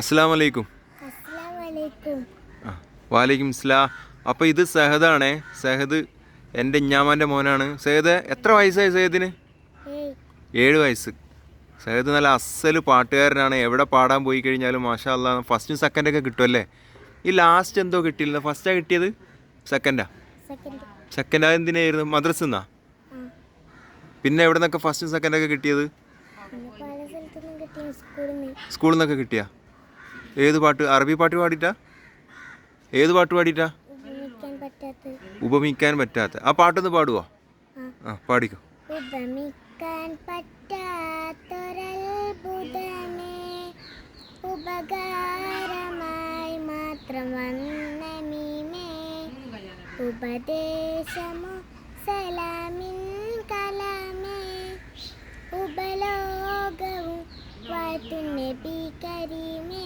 അസ്സാം വലൈക്കും വാലൈക്കും ഇസ്ലാം അപ്പോൾ ഇത് സഹദാണേ. സഹദ് എന്റെ ഇഞ്ഞാമാന്റെ മോനാണ്. സെഹദ് എത്ര വയസ്സായി സഹദിന്? ഏഴ് വയസ്സ്. സഹദ് നല്ല അസ്സൽ പാട്ടുകാരനാണ്. എവിടെ പാടാൻ പോയി കഴിഞ്ഞാലും മാഷാ അല്ലാ ഫസ്റ്റും സെക്കൻഡൊക്കെ കിട്ടുമല്ലേ ഈ ലാസ്റ്റ് എന്തോ കിട്ടിയില്ല. ഫസ്റ്റാ കിട്ടിയത് സെക്കൻഡാ സെക്കൻഡാ എന്തിനായിരുന്നു? മദ്രസ് നിന്നാ? പിന്നെ എവിടെ നിന്നൊക്കെ ഫസ്റ്റും സെക്കൻഡൊക്കെ കിട്ടിയത്? സ്കൂളിൽ നിന്നൊക്കെ കിട്ടിയാ? ഏത് പാട്ട്? അറബി പാട്ട് പാടിയിട്ടാ? ഏത് പാട്ട് പാടിയിട്ടാ? ഉപമിക്കാൻ പറ്റാത്ത. ആ പാട്ടൊന്ന് പാടുവോ? ആ പാടിക്കോ. ഉപമിക്കാൻ പറ്റാത്തൊരത്ഭുതമേ ഉപകാരമായി മാത്രം വന്നമീമേ ഉപദേശമോ സലാമിൻ കലാമേ ഉപലോകവും വാഴ്ത്തു നബി കരീമേ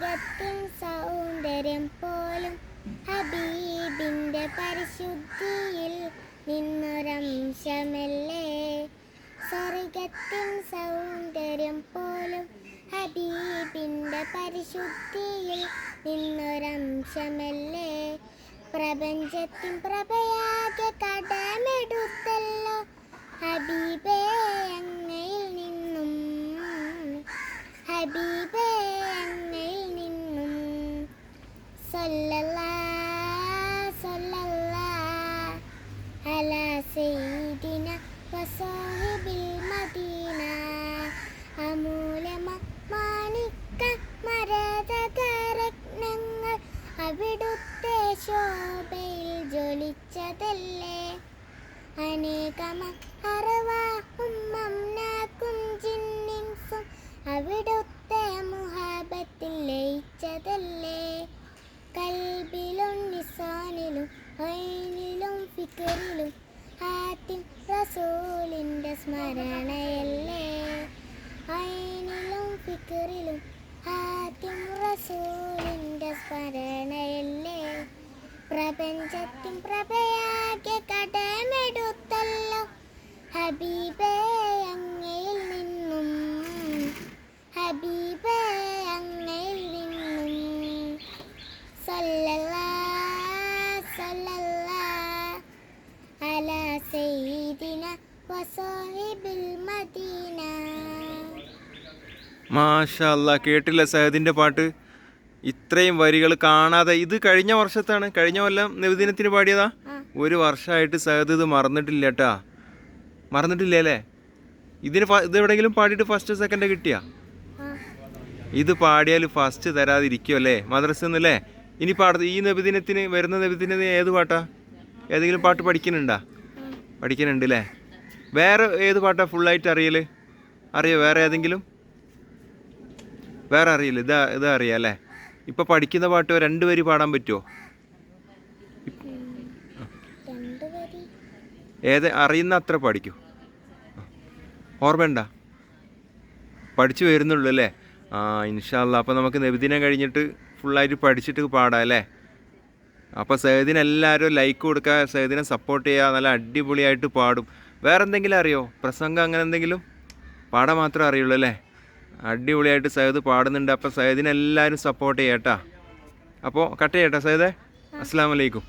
സ്വർഗത്തിൻ സൗന്ദര്യം പോലും ഹബീബിന്റെ പരിശുദ്ധിയിൽ നിന്നൊരംശമല്ലേ? സ്വർഗത്തിൻ സൗന്ദര്യം പോലും ഹബീബിന്റെ പരിശുദ്ധിയിൽ നിന്നൊരംശമല്ലേ? പ്രപഞ്ചത്തിൻ പ്രഭയാകെ കടമെടുത്തല്ലോ ഹബീബേ അങ്ങയിൽ നിന്നും. ഹബീബേ മാണിക്ക മരതകരത്നങ്ങൾ. അവിടുത്തെ ശോഭയിൽ ജ്വലിച്ചതല്ലേ? അനേകമ അറവാഹും ജിന്നിൻസും അവിടുത്തെ മുഹാബത്തിൽ ലയിച്ചതല്ലേ? കൽബിലും നിസാനിലും ഐനിലും ഫിക്കറിലും ആദ്യം റസൂലിന്റെ സ്മരണയല്ലേ ഐനിലും ഫിക്കറിലും ആദ്യം റസൂലിന്റെ സ്മരണയല്ലേ? പ്രപഞ്ചത്തിൻ പ്രഭയാകെ കടമെടുത്തല്ലോ. ഹബീബേ അങ്ങയിൽ നിന്നും ഹബീബേ അങ്ങയിൽ നിന്നും സല്ലല്ലാ സല്ലല്ലാ അലാ സയ്യിദിന വസാഹിബിൽ മദീന മാഷാ അല്ലാ കേട്ടില്ല സഹദിന്റെ പാട്ട്? ഇത്രയും വരികൾ കാണാതെ ഇത് കഴിഞ്ഞ വർഷത്താണ്. കഴിഞ്ഞ കൊല്ലം നബിദിനത്തിന് പാടിയതാ. ഒരു വർഷമായിട്ട് സഹദ് ഇത് മറന്നിട്ടില്ല കേട്ടാ മറന്നിട്ടില്ല അല്ലേ ഇതിന് ഇത് എവിടെയെങ്കിലും പാടിയിട്ട് ഫസ്റ്റ് സെക്കൻഡ് കിട്ടിയാ? ഇത് പാടിയാൽ ഫസ്റ്റ് തരാതിരിക്കും അല്ലേ മദ്രസ എന്നല്ലേ ഇനി പാട ഈ നബിദിനത്തിന് വരുന്ന നബിദിനത്തിന് ഏത് പാട്ടാ? ഏതെങ്കിലും പാട്ട് പഠിക്കുന്നുണ്ടാ? പഠിക്കുന്നുണ്ട് അല്ലേ വേറെ ഏത് പാട്ടാ ഫുള്ളായിട്ട് അറിയൽ? അറിയോ? വേറെ ഏതെങ്കിലും? വേറെ അറിയില്ല ഇതാ ഇതാ അറിയാം അല്ലേ? ഇപ്പം പഠിക്കുന്ന പാട്ട് രണ്ട് വരി പാടാൻ പറ്റുമോ ഏത് അറിയുന്ന അത്ര പഠിക്കൂ. ഓർമ്മയുണ്ട? പഠിച്ചു വരുന്നുള്ളൂ അല്ലേ? ആ ഇൻഷാല്ല അപ്പോൾ നമുക്ക് നബിദിനം കഴിഞ്ഞിട്ട് ഫുള്ളായിട്ട് പഠിച്ചിട്ട് പാടാം അല്ലേ? അപ്പോൾ സേദിന് എല്ലാവരും ലൈക്ക് കൊടുക്കുക സേദിനെ സപ്പോർട്ട് ചെയ്യുക നല്ല അടിപൊളിയായിട്ട് പാടും. വേറെ എന്തെങ്കിലും അറിയോ? പ്രസംഗം അങ്ങനെ എന്തെങ്കിലും? പാടാൻ മാത്രമേ അറിയുള്ളൂ അല്ലേ? അടിപൊളിയായിട്ട് സയ്യിദ് പാടുന്നുണ്ട്. അപ്പോൾ സയ്യിദിനെ എല്ലാവരും സപ്പോർട്ട് ചെയ്യട്ടാ അപ്പോൾ കട്ട് ചെയ്യട്ടെ സയ്യിദേ അസ്സാം വലൈക്കും